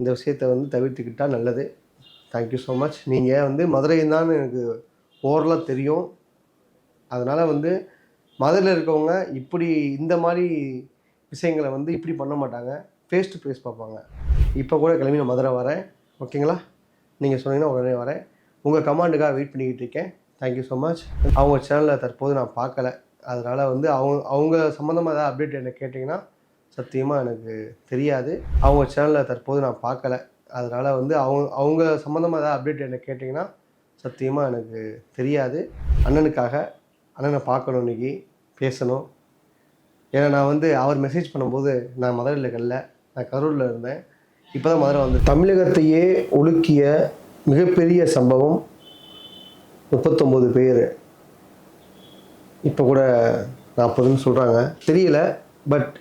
இந்த விஷயத்தை வந்து தவிர்த்துக்கிட்டால் நல்லது. தேங்க்யூ ஸோ மச் நீங்கள் வந்து மதுரையும் தான் எனக்கு ஓரளவு தெரியும். அதனால் வந்து மதுரையில் இருக்கவங்க இப்படி இந்த மாதிரி விஷயங்களை வந்து இப்படி பண்ண மாட்டாங்க. ஃபேஸ் டு ஃபேஸ் பார்ப்பாங்க. இப்போ கூட கிளம்பி நான் மதுரை வரேன். ஓகேங்களா? நீங்கள் சொன்னீங்கன்னா உடனே வரேன். உங்கள் கமாண்டுக்காக வெயிட் பண்ணிக்கிட்டு இருக்கேன். தேங்க்யூ ஸோ மச் அவங்க சேனலில் தற்போது நான் பார்க்கல. அதனால் வந்து அவங்க அவங்க சம்மந்தமாக ஏதாவது அப்டேட் என்ன கேட்டிங்கன்னா சத்தியமாக எனக்கு தெரியாது. அவங்க சேனலில் தற்போது நான் பார்க்கல. அதனால் வந்து அவங்க அவங்க சம்மந்தமாக ஏதாவது அப்டேட் என்ன கேட்டிங்கன்னா சத்தியமாக எனக்கு தெரியாது. அண்ணனுக்காக அண்ணனை பார்க்கணும் இன்றைக்கி பேசணும். ஏன்னா நான் வந்து அவர் மெசேஜ் பண்ணும்போது நான் மதுரையில் இருக்கல நான் கரூரில் இருந்தேன். இப்போ தான் மதுரை வந்து தமிழகத்தையே ஒழுக்கிய மிகப்பெரிய சம்பவம் முப்பத்தொம்போது பேர். இப்போ கூட நாற்பதுன்னு சொல்கிறாங்க தெரியல பட்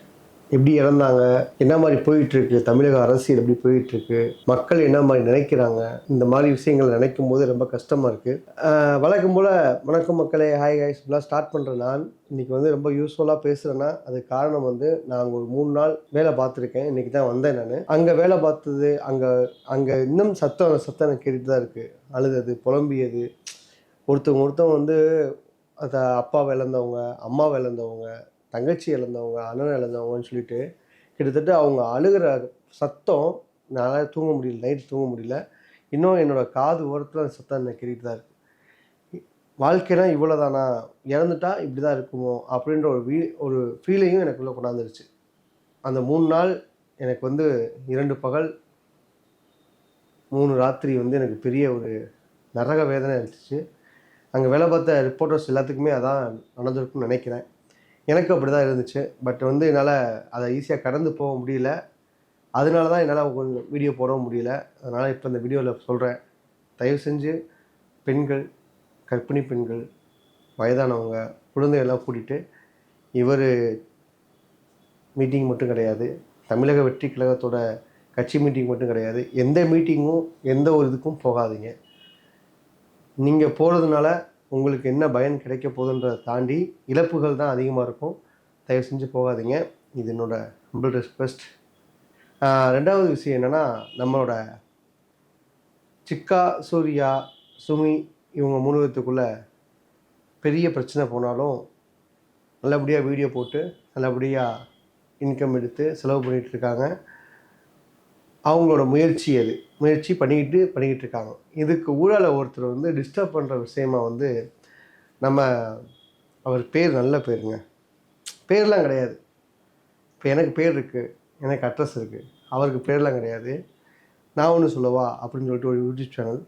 எப்படி இறந்தாங்க என்ன மாதிரி போயிட்டுருக்கு தமிழக அரசியல் எப்படி போயிட்டுருக்கு மக்கள் என்ன மாதிரி நினைக்கிறாங்க இந்த மாதிரி விஷயங்கள் நினைக்கும் போது ரொம்ப கஷ்டமாக இருக்குது வழக்கம் போல் வணக்கம் மக்களே ஹாய் ஹாய் ஃபுல்லாக ஸ்டார்ட் பண்ணுற நான் இன்றைக்கி வந்து ரொம்ப யூஸ்ஃபுல்லாக பேசுகிறேன்னா அதுக்கு காரணம் வந்து நான் அங்கே ஒரு மூணு நாள் வேலை பார்த்துருக்கேன். இன்றைக்கி தான் வந்தேன் நான். அங்கே வேலை பார்த்தது அங்கே அங்கே இன்னும் சத்தம் சத்தம் எனக்கு கேட்டுட்டு தான் இருக்குது அழுதது புலம்பியது. ஒருத்தவங்க ஒருத்தவங்க வந்து அதை அப்பாவை இழந்தவங்க அம்மாவை இழந்தவங்க தங்கச்சி இழந்தவங்க அண்ணன் இழந்தவங்கன்னு சொல்லிட்டு கிட்டத்தட்ட அவங்க அழுகிற சத்தம் என்னால் தூங்க முடியல நைட் தூங்க முடியல. இன்னும் என்னோட காது ஓரத்தில் அந்த சத்தம் என்ன கேட்டுட்டு தான் இருக்கு. வாழ்க்கைனா இவ்வளோதானா இறந்துட்டா இப்படி தான் இருக்குமோ? அப்படின்ற ஒரு வீ ஒரு ஃபீலையும் எனக்குள்ளே கொண்டாந்துருச்சு. அந்த மூணு நாள் எனக்கு வந்து இரண்டு பகல் மூணு ராத்திரி வந்து எனக்கு பெரிய ஒரு நரக வேதனை இருந்துச்சு அங்கே வேலை பார்த்த ரிப்போர்ட்டர்ஸ் எல்லாத்துக்குமே அதான் நடந்திருக்குன்னு நினைக்கிறேன். எனக்கு அப்படி தான் இருந்துச்சு. பட் வந்து என்னால் அதை ஈஸியாக கடந்து போக முடியல. அதனால தான் என்னால் கொஞ்சம் வீடியோ போடவும் முடியல. அதனால் இப்போ இந்த வீடியோவில் சொல்கிறேன் தயவு செஞ்சு பெண்கள் கர்ப்பிணி பெண்கள் வயதானவங்க குழந்தைகள்லாம் கூட்டிகிட்டு இவர் மீட்டிங் மட்டும் கிடையாது. தமிழக வெற்றி கழகத்தோட கட்சி மீட்டிங் மட்டும் கிடையாது. எந்த மீட்டிங்கும் எந்த ஒரு இதுக்கும் போகாதீங்க. நீங்கள் போகிறதுனால உங்களுக்கு என்ன பயன் கிடைக்க போகுதுன்றதை தாண்டி இழப்புகள் தான் அதிகமாக இருக்கும். தயவு செஞ்சு போகாதீங்க. இது என்னோடய ஹம்பிள் ரெக்வெஸ்ட் ரெண்டாவது விஷயம் என்னென்னா நம்மளோட சிக்கா சூர்யா சுமி இவங்க மூணுகத்துக்குள்ளே பெரிய பிரச்சனை போனாலும் நல்லபடியாக வீடியோ போட்டு நல்லபடியாக இன்கம் எடுத்து செலவு பண்ணிகிட்ருக்காங்க அவங்களோட முயற்சி அது முயற்சி பண்ணிக்கிட்டு பண்ணிக்கிட்டு இருக்காங்க இதுக்கு ஊழலை ஒருத்தர் வந்து டிஸ்டர்ப் பண்ணுற விஷயமா வந்து நம்ம அவர் பேர் நல்ல பேருங்க. பேர்லாம் கிடையாது. இப்போ எனக்கு பேர் இருக்குது எனக்கு அட்ரஸ் இருக்குது அவருக்கு பேர்லாம் கிடையாது. நான் ஒன்று சொல்லவா? அப்படின்னு சொல்லிட்டு ஒரு யூடியூப் சேனல்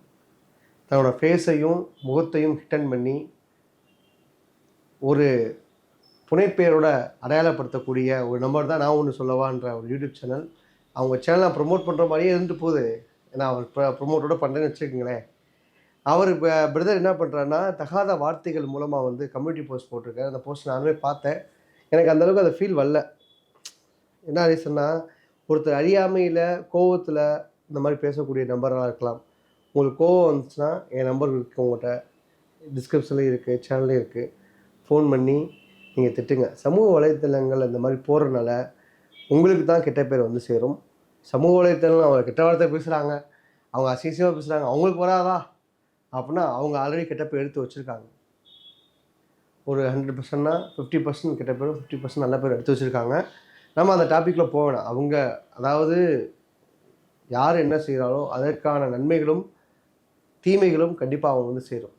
தன்னோட ஃபேஸையும் முகத்தையும் ஹிட்டன் பண்ணி ஒரு புனைப்பெயரோட அடையாளப்படுத்தக்கூடிய ஒரு நம்பர் தான் நான் ஒன்று சொல்லவான்ற ஒரு யூடியூப் சேனல் அவங்க சேனலை ப்ரொமோட் பண்ணுற மாதிரியே இருந்துட்டு போகுது. ஏன்னா அவர் ப்ரொமோட்டோட பண்ணுறேன்னு வச்சுக்கோங்களேன். அவர் இப்போ பிரதர் என்ன பண்ணுறாருன்னா தகாத வார்த்தைகள் மூலமாக வந்து கம்யூனிட்டி போஸ்ட் போட்டிருக்காரு. அந்த போஸ்ட் நானுமே பார்த்தேன். எனக்கு அந்தளவுக்கு அந்த ஃபீல் வரல. என்ன ரீசன்னா ஒருத்தர் அறியாமையில் கோவத்தில் இந்த மாதிரி பேசக்கூடிய நம்பராக இருக்கலாம். உங்களுக்கு கோவம் வந்துச்சுன்னா என் நம்பர் இருக்குது உங்கள்கிட்ட டிஸ்கிரிப்ஷன்லேயும் இருக்குது சேனல்லையும் இருக்குது ஃபோன் பண்ணி நீங்கள் திட்டுங்க. சமூக வலைத்தளங்கள் இந்த மாதிரி போடுறதுனால உங்களுக்கு தான் கெட்ட பேர் வந்து சேரும். சமூக வலைத்தளம் அவங்க கெட்ட வார்த்தை பேசுகிறாங்க அவங்க அசிங்கமாக பேசுகிறாங்க அவங்களுக்கு வராதா? அப்படின்னா அவங்க ஆல்ரெடி கெட்ட பேர் எடுத்து வச்சுருக்காங்க. ஒரு ஹண்ட்ரட் பர்சன்ட்னா ஃபிஃப்டி பர்சன்ட் கெட்ட பேரும் ஃபிஃப்டி பர்சன்ட் நல்ல பேர் எடுத்து வச்சுருக்காங்க. நம்ம அந்த டாப்பிக்கில் போக வேணாம். அவங்க அதாவது யார் என்ன செய்கிறாரோ அதற்கான நன்மைகளும் தீமைகளும் கண்டிப்பாக அவங்க வந்து சேரும்.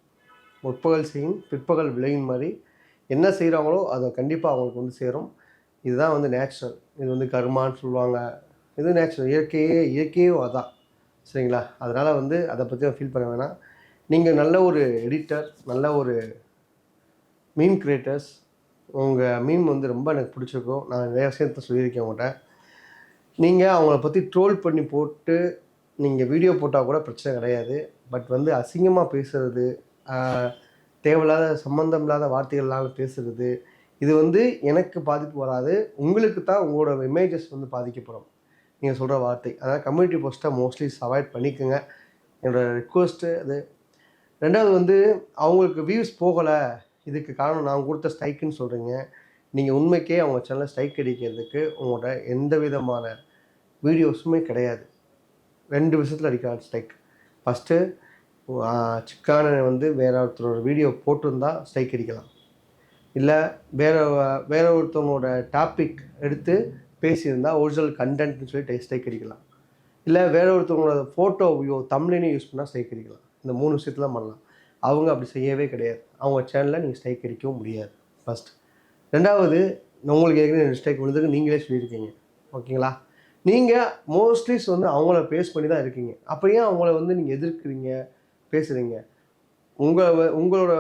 முற்பகல் செய்யும் பிற்பகல் விளையும் மாதிரி என்ன செய்கிறாங்களோ அதை கண்டிப்பாக அவங்களுக்கு வந்து சேரும். இதுதான் வந்து நேச்சுரல் இது வந்து கர்மான்னு சொல்லுவாங்க. இது நேச்சுரல் இயற்கையே இயற்கையோ அதான். சரிங்களா? அதனால் வந்து அதை பற்றி ஃபீல் பண்ண வேணாம். நீங்கள் நல்ல ஒரு எடிட்டர் நல்ல ஒரு மீம் கிரியேட்டர்ஸ் உங்கள் மீம் வந்து ரொம்ப எனக்கு பிடிச்சிருக்கும். நான் நிறைய விஷயத்த சொல்லியிருக்கேன் உங்கள்கிட்ட நீங்கள் அவங்கள பற்றி ட்ரோல் பண்ணி போட்டு நீங்கள் வீடியோ போட்டால் கூட பிரச்சனை கிடையாது. பட் வந்து அசிங்கமாக பேசுகிறது தேவையில்லாத சம்மந்தம் இல்லாத வார்த்தைகள்லாம் பேசுகிறது இது வந்து எனக்கு பாதிப்பு வராது. உங்களுக்கு தான் உங்களோட இமேஜஸ் வந்து பாதிக்கப்படும். நீங்கள் சொல்கிற வார்த்தை. அதாவது கம்யூனிட்டி போஸ்ட்டை மோஸ்ட்லி அவாய்ட் பண்ணிக்கோங்க. என்னோடய ரிக்வஸ்ட்டு அது. ரெண்டாவது வந்து அவங்களுக்கு வியூஸ் போகலை. இதுக்கு காரணம் நான் கொடுத்த ஸ்ட்ரைக்குன்னு சொல்கிறீங்க நீங்கள் உண்மைக்கே அவங்க சேனலில் ஸ்ட்ரைக் அடிக்கிறதுக்கு உங்களோட எந்த விதமான வீடியோஸுமே கிடையாது. ரெண்டு விஷயத்தில் அடிக்கலாம் ஸ்ட்ரைக் ஃபஸ்ட்டு சிக்கான வந்து வேற ஒருத்தரோட வீடியோ போட்டிருந்தா ஸ்ட்ரைக் அடிக்கலாம். இல்லை வேற வேற ஒருத்தவங்களோட டாபிக் எடுத்து பேசியிருந்தால் ஒரிஜினல் கண்டென்ட்னு சொல்லி டே அடிக்கலாம் இல்லை வேற ஒருத்தவங்களோட ஃபோட்டோவையோ தமிழையும் யூஸ் பண்ணால் ஸ்ட்ரைக் அடிக்கலாம் இந்த மூணு விஷயத்தெலாம் பண்ணலாம். அவங்க அப்படி செய்யவே கிடையாது. அவங்க சேனலில் நீங்கள் ஸ்ட்ரைக் அடிக்கவும் முடியாது. ஃபஸ்ட் ரெண்டாவது உங்களுக்கு ஏற்கனவே ஸ்ட்ரைக் விழுதுக்கு நீங்களே சொல்லியிருக்கீங்க. ஓகேங்களா? நீங்கள் மோஸ்ட்லி வந்து அவங்கள பேஸ் பண்ணி தான் இருக்கீங்க அப்படியே அவங்கள வந்து நீங்கள் எதிர்க்கிறீங்க பேசுகிறீங்க உங்கள் உங்களோட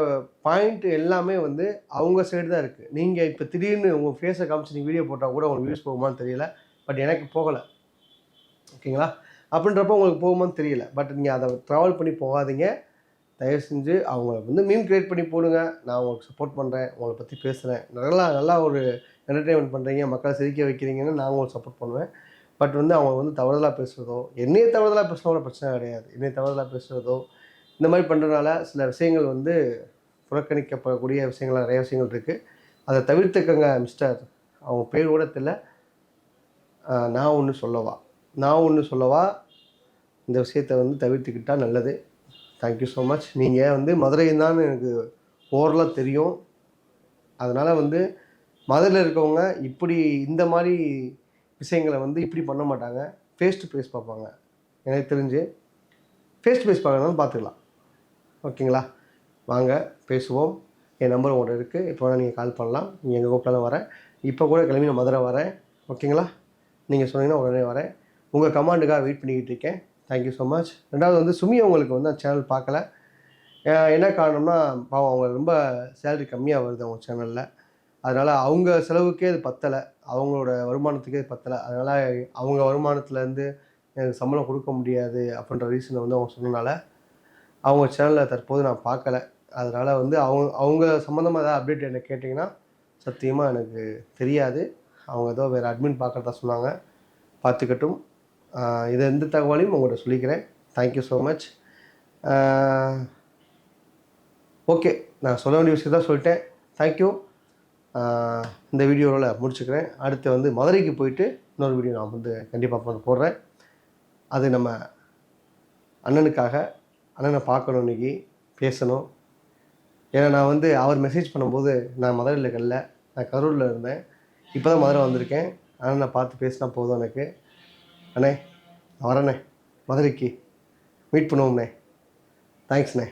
பாயிண்ட் எல்லாமே வந்து அவங்க சைடு தான் இருக்குது நீங்கள் இப்போ திடீர்னு உங்கள் ஃபேஸை காமிச்சு நீங்கள் வீடியோ போட்டால் கூட உங்களுக்கு வியூஸ் போகுமான்னு தெரியல. பட் எனக்கு போகலை. ஓகேங்களா அப்படின்றப்ப உங்களுக்கு போகுமான்னு தெரியல. பட் நீங்கள் அதை ட்ராவல் பண்ணி போகாதீங்க. தயவு செஞ்சு அவங்க வந்து மீன் கிரியேட் பண்ணி போடுங்க. நான் உங்களுக்கு சப்போர்ட் பண்ணுறேன் உங்களை பற்றி பேசுகிறேன் நல்லா நல்லா ஒரு என்டர்டெயின்மெண்ட் பண்ணுறீங்க மக்களை சிரிக்க வைக்கிறீங்கன்னு நான் உங்களுக்கு சப்போர்ட் பண்ணுவேன். பட் வந்து அவங்க வந்து தவறுதலாக பேசுகிறதோ என்னையே தவறுதலாக பேசினா கூட பிரச்சனை கிடையாது. என்னைய தவறுதலாக பேசுகிறதோ இந்த மாதிரி பண்ணுறதுனால சில விஷயங்கள் வந்து புறக்கணிக்கப்படக்கூடிய விஷயங்கள் நிறைய விஷயங்கள் இருக்குது அதை தவிர்த்துக்கங்க மிஸ்டர் அவங்க பேர் கூட தெரியல. நான் ஒன்று சொல்லவா? நான் ஒன்று சொல்லவா? இந்த விஷயத்தை வந்து தவிர்த்துக்கிட்டால் நல்லது. தேங்க்யூ ஸோ மச் நீங்கள் வந்து மதுரையும் தான் எனக்கு ஓரலாக தெரியும். அதனால் வந்து மதுரையில் இருக்கவங்க இப்படி இந்த மாதிரி விஷயங்களை வந்து இப்படி பண்ண மாட்டாங்க. ஃபேஸ் டு ஃபேஸ் பார்ப்பாங்க. எனக்கு தெரிஞ்சு ஃபேஸ் டு ஃபேஸ் பார்க்கறதுனால பார்த்துக்கலாம். ஓகேங்களா? வாங்க பேசுவோம். என் நம்பர் உங்கள்கிட்ட இருக்குது இப்போ வேணால் நீங்கள் கால் பண்ணலாம். நீங்கள் எங்கள் கூப்பிட்டாலும் வரேன். இப்போ கூட கிளம்பி நான் மதுரை வரேன். ஓகேங்களா? நீங்கள் சொன்னீங்கன்னா உடனே வரேன். உங்கள் கமாண்டுக்காக வெயிட் பண்ணிக்கிட்டு இருக்கேன். தேங்க்யூ ஸோ மச் ரெண்டாவது வந்து சுமி அவங்களுக்கு வந்து அந்த சேனல் பார்க்கல. என்ன காரணம்னா பாவம் அவங்க ரொம்ப சேலரி கம்மியாக வருது அவங்க சேனலில் அதனால் அவங்க செலவுக்கே அது பத்தலை. அவங்களோட வருமானத்துக்கே அது பத்தலை. அதனால் அவங்க வருமானத்துலேருந்து எனக்கு சம்பளம் கொடுக்க முடியாது அப்படின்ற ரீசனை வந்து அவங்க சொன்னனால அவங்க சேனலில் தற்போது நான் பார்க்கல. அதனால் வந்து அவங்க அவங்க சம்மந்தமாக ஏதாவது அப்டேட் என்ன கேட்டிங்கன்னா சத்தியமாக எனக்கு தெரியாது. அவங்க ஏதோ வேறு அட்மின் பார்க்குறதா சொன்னாங்க. பார்த்துக்கட்டும். இதை எந்த தகவலையும் உங்கள்கிட்ட சொல்லிக்கிறேன். தேங்க்யூ ஸோ மச் ஓகே நான் சொல்ல வேண்டிய விஷயத்தான் சொல்லிட்டேன். தேங்க்யூ இந்த வீடியோவில் முடிச்சுக்கிறேன். அடுத்து வந்து மதுரைக்கு போயிட்டு இன்னொரு வீடியோ நான் வந்து கண்டிப்பாக போடுறேன். அது நம்ம அண்ணனுக்காக அண்ணனை பார்க்கணும் இன்னைக்கு பேசணும். ஏன்னா நான் வந்து அவர் மெசேஜ் பண்ணும்போது நான் மதுரையில் இருக்கல நான் கரூரில் இருந்தேன். இப்போ தான் மதுரை வந்திருக்கேன். அண்ணனை பார்த்து பேசினா போதும் எனக்கு. அண்ணே நான் வரேண்ணே. மதுரைக்கு. மீட் பண்ணுவோம்ண்ணே. தேங்க்ஸ்ண்ணே